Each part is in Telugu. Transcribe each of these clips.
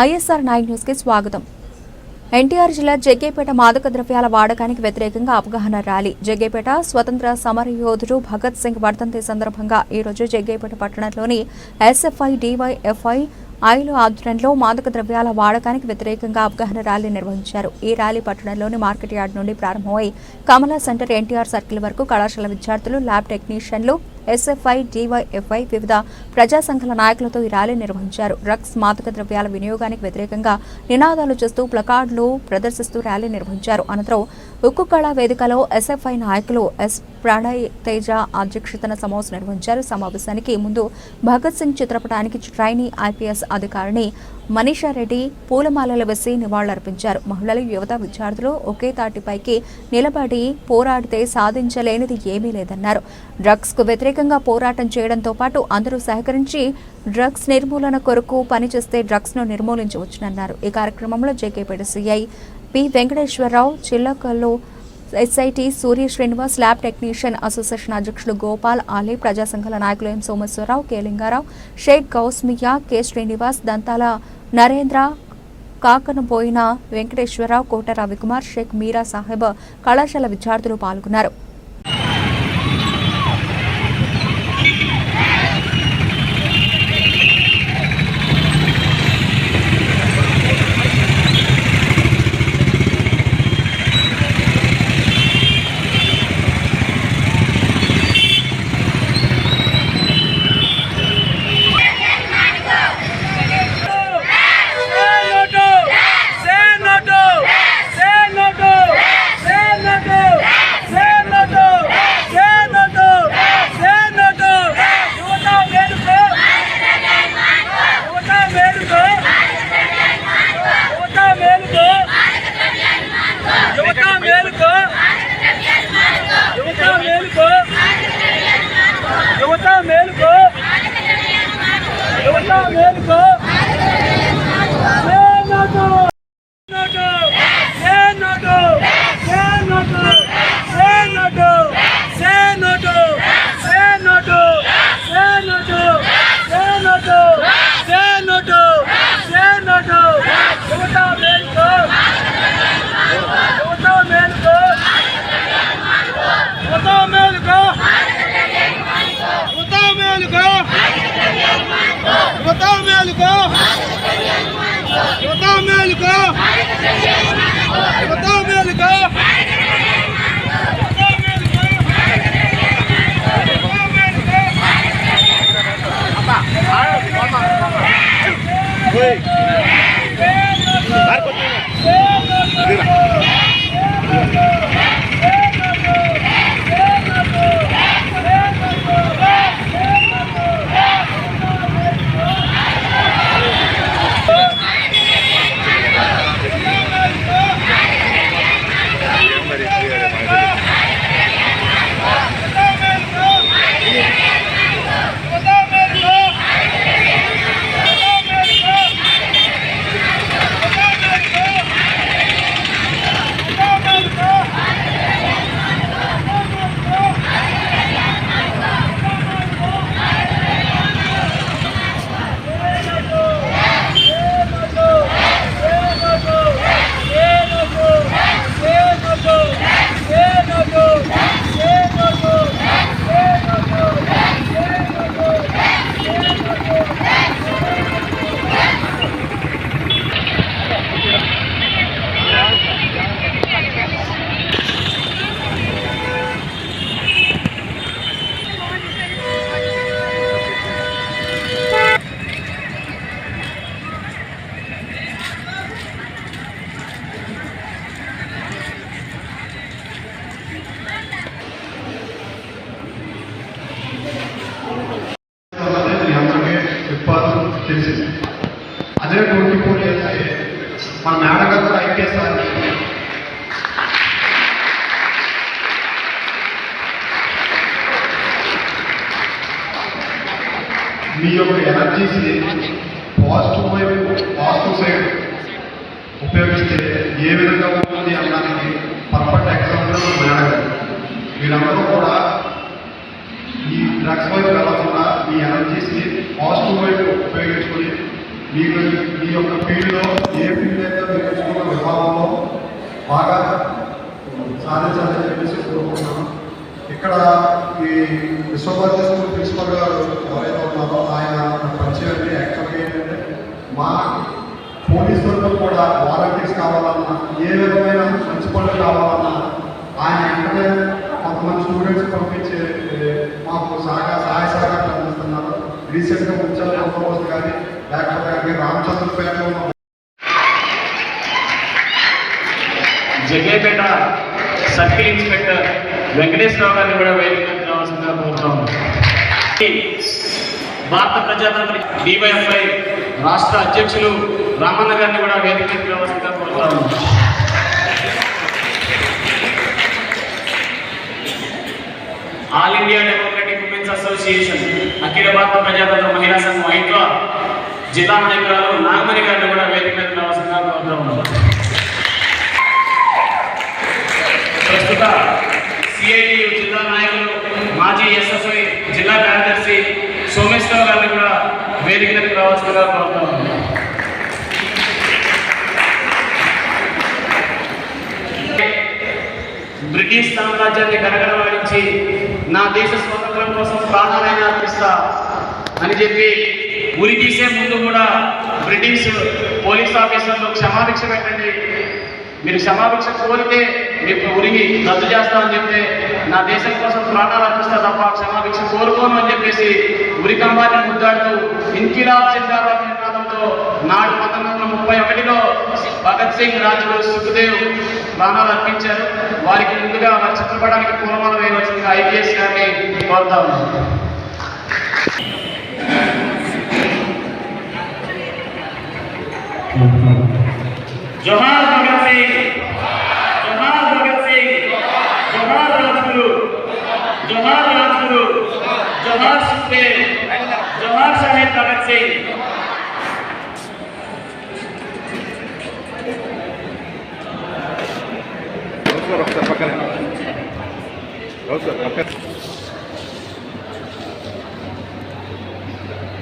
ఐఎస్ఆర్ నైన్ న్యూస్కి స్వాగతం. ఎన్టీఆర్ జిల్లా జగ్గేపేట మాదక ద్రవ్యాల వాడకానికి వ్యతిరేకంగా అవగాహన ర్యాలీ. జగ్గేపేట స్వతంత్ర సమర యోధుడు భగత్ సింగ్ వర్ధంతి సందర్భంగా ఈ రోజు జగ్గేపేట పట్టణంలోని ఎస్ఎఫ్ఐ డివైఎఫ్ఐ ఐలు ఆధ్వర్యంలో మాదక ద్రవ్యాల వాడకానికి వ్యతిరేకంగా అవగాహన ర్యాలీ నిర్వహించారు. ఈ ర్యాలీ పట్టణంలోని మార్కెట్ యార్డ్ నుండి ప్రారంభమై కమలా సెంటర్ ఎన్టీఆర్ సర్కిల్ వరకు కళాశాల విద్యార్థులు ల్యాబ్ టెక్నీషియన్లు ఎస్ఎఫ్ఐ డివైఎఫ్ఐ వివిధ ప్రజా సంఘాల నాయకులతో ఈ ర్యాలీ నిర్వహించారు. డ్రగ్స్ మాదక ద్రవ్యాల వినియోగానికి వ్యతిరేకంగా నినాదాలు చేస్తూ ప్లకార్డులు ప్రదర్శిస్తూ ర్యాలీ నిర్వహించారు. అనంతరం ఉక్కు కళా వేదికలో ఎస్ఎఫ్ఐ నాయకులు ఎస్ ప్రణయ్ తేజ అధ్యక్షతన సమావేశం నిర్వహించారు. సమావేశానికి ముందు భగత్ సింగ్ చిత్రపటానికి ట్రైనీ ఐపీఎస్ అధికారిని మనీషా రెడ్డి పూలమాలలు వేసి నివాళులర్పించారు. మహిళలు యువత విద్యార్థులు ఒకే తాటిపైకి నిలబడి పోరాడితే సాధించలేనిది ఏమీ లేదన్నారు. డ్రగ్స్కు వ్యతిరేకంగా పోరాటం చేయడంతో పాటు అందరూ సహకరించి డ్రగ్స్ నిర్మూలన కొరకు పనిచేస్తే డ్రగ్స్ను నిర్మూలించవచ్చునన్నారు. ఈ కార్యక్రమంలో జేకేపేట CI P Venkateswararao Chillakallu SI T Surya Srinivas lab technician association అధ్యక్షులు గోపాల్ ఆలీ ప్రజా సంఘాల నాయకులు M Someswararao K Lingarao Shaik Gousmiya K Srinivas Dantala Narendra Kakanaboina Venkateswararao కోట రవికుమార్ షేక్ మీరా సాహెబ్ కళాశాల విద్యార్థులు పాల్గొన్నారు. యువత మేలుకో. యువత మేలుకో. తెలిసింది అదే ట్వంటీ ఫోర్ ఇయర్స్ మన మేడం గారు కూడా ఐపీఎస్ మీ యొక్క ఎనర్జీస్ని పాజిటివ్ వైపు పాజిటివ్ సైడ్ ఉపయోగిస్తే ఏ విధంగా ఉంటుంది అన్నదానికి పర్ఫెక్ట్ ఎగ్జాంపుల్ మేడం గారు మీరందరూ కూడా ఈ డ్రగ్స్ వైపు వెళ్ళకుండా మీ ఎనర్జీస్ని పాజిటివ్ వైపు ఉపయోగించుకొని మీరు మీ యొక్క ఫీల్డ్లో ఏ ఫీల్డ్ అయితే మీరు ఎంచుకున్న విభాగంలో బాగా సాధించాలని చెప్పేసి కోరుకుంటున్నాను. ఇక్కడ ఈ విశ్వభారతి స్కూల్ ప్రిన్సిపల్ గారు ఎవరైతే ఉన్నారో ఆయన పరిచయం యాక్చువల్గా ఏంటంటే మా పోలీసులతో కూడా వాలంటీర్స్ కావాలన్నా ఏ విధమైన మంచి పనులు కావాలన్నా ఆయన వెంటనే మన స్టూడెంట్స్ పంపించి మాకు సహాయ సహాయ సహకారాలు అందిస్తున్నారు. రీసెంట్గా ముత్యాల పంపవస్తు కానీ లేకపోతే అక్కడ రామచంద్రపేటలో ఉన్న జగ్గేపేట సర్కిల్ ఇన్స్పెక్టర్ వెంకటేశ్వరరావు గారిని కూడా వేదికకు రావాల్సిందిగా కోరుతాము భారత ప్రజాతంత్ర డివైఎఫ్ఐ రాష్ట్ర అధ్యక్షులు రామన్న గారిని కూడా వేదికకు రావాల్సిందిగా కోరుతాము All India Democratic Women's Association అఖిల భారత ప్రజాతంత్ర మహిళా సంఘం ఐట్లా జిల్లా నాయకురాలు నాగమణి గారిని కూడా వేదికకు రావాల్సిందిగా కోరుతాము ప్రస్తుత సిఐటియు జిల్లా నాయకులు మాజీ ఎస్ఎస్ఐ జిల్లా కార్యదర్శి సోమేశ్వర గారిని కూడా వేదికలకు రావాల్సిందిగా కోరుతున్నాను బ్రిటిష్ సామ్రాజ్యాన్ని గడగడలాడించి నా దేశ స్వాతంత్రం కోసం ప్రాణాలైన అర్పిస్తా అని చెప్పి ఉరి తీసే ముందు కూడా బ్రిటిష్ పోలీస్ ఆఫీసర్లు క్షమాభిక్ష పెట్టండి. మీరు క్షమాభిక్ష కోరితే మీకు ఉరిగి రద్దు చేస్తామని చెప్తే నా దేశం కోసం ప్రాణాలు అర్పిస్తా తప్ప క్షమాభిక్ష కోరుకోను అని చెప్పేసి ఉరికంబాన్ని ముద్దాడుతూ ఇన్కిలాబ్ జిందాబాద్ నినాదంతో నాడు పంతొమ్మిది వందల ముప్పై ఒకటిలో భగత్ సింగ్ రాజుడు సుఖదేవ్ ప్రాణాలు అర్పించారు వారికి ముందుగా వారి చిత్రపటానికి పూలమాల వేయవలసిందిగా ఐపీఎస్ గారిని కోరుతా జోహార్ భగత్ సింగ్. జోహార్ భగత్ సింగ్. జోహార్ రాజగురు జోహార్ రాజగురు జోహార్ సుఖదేవ్. జోహార్ సాహెబ్ భగత్ సింగ్. సార్ ఒకసారి పక్కన రావు సార్ పక్కన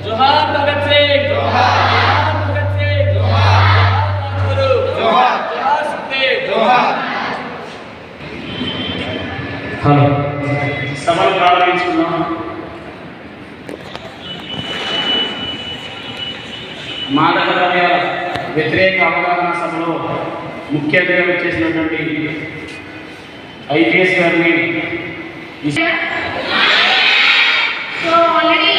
జోహార్ భగత్ సింగ్ జోహార్ భగత్ సింగ్ జోహార్ రాజగురు జోహార్ జోహార్ సుఖదేవ్ జోహార్ హలో సభలు ప్రారంభించుకున్నాం మాదక ద్రవ్యాల వ్యతిరేక అవగాహన సభలో ముఖ్య అతిథిగా వచ్చేసినటువంటి ఐపీఎస్ గారిని ఈ so already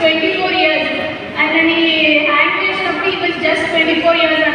twenty four years ఆయనని హ్యాంగ్ చేసినప్పుడు ఈ just twenty four years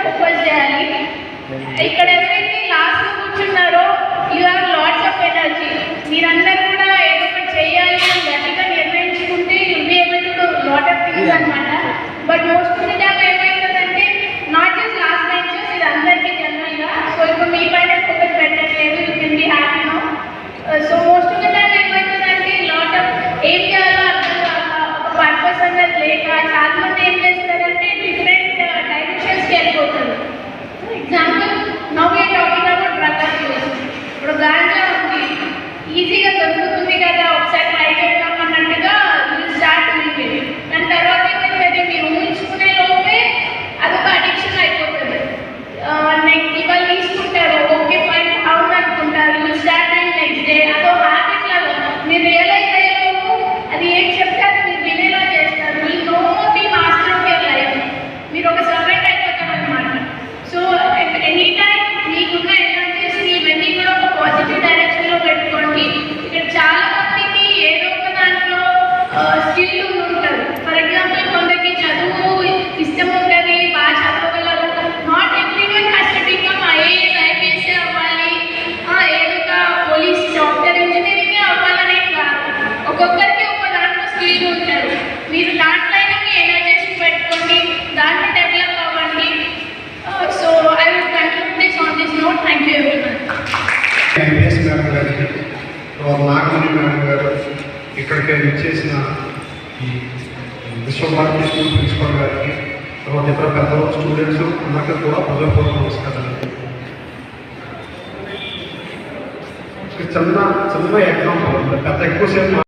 focus చేయాలి hmm. ఇక్కడ ఎవరైతే లాస్ట్లో కూర్చున్నారో you have lots of energy మీరందరూ కూడా ఏదో చేయాలి అని గట్టిగా నిర్ణయించుకుంటే you be able to lot of things అనమాట బట్ మోస్ట్ ఆఫ్ ద వారు నాగమణి మేడం గారు ఇక్కడికి ఇచ్చేసిన ఈ విశ్వభారతి స్కూల్ ప్రిన్సిపల్ గారికి తర్వాత ఇతర పెద్దలు స్టూడెంట్స్ అందరికీ కూడా ప్రజాపూర్వ నమస్కారం చిన్న చిన్న ఎగ్జాంపుల్ పెద్ద ఎక్కువ సేపు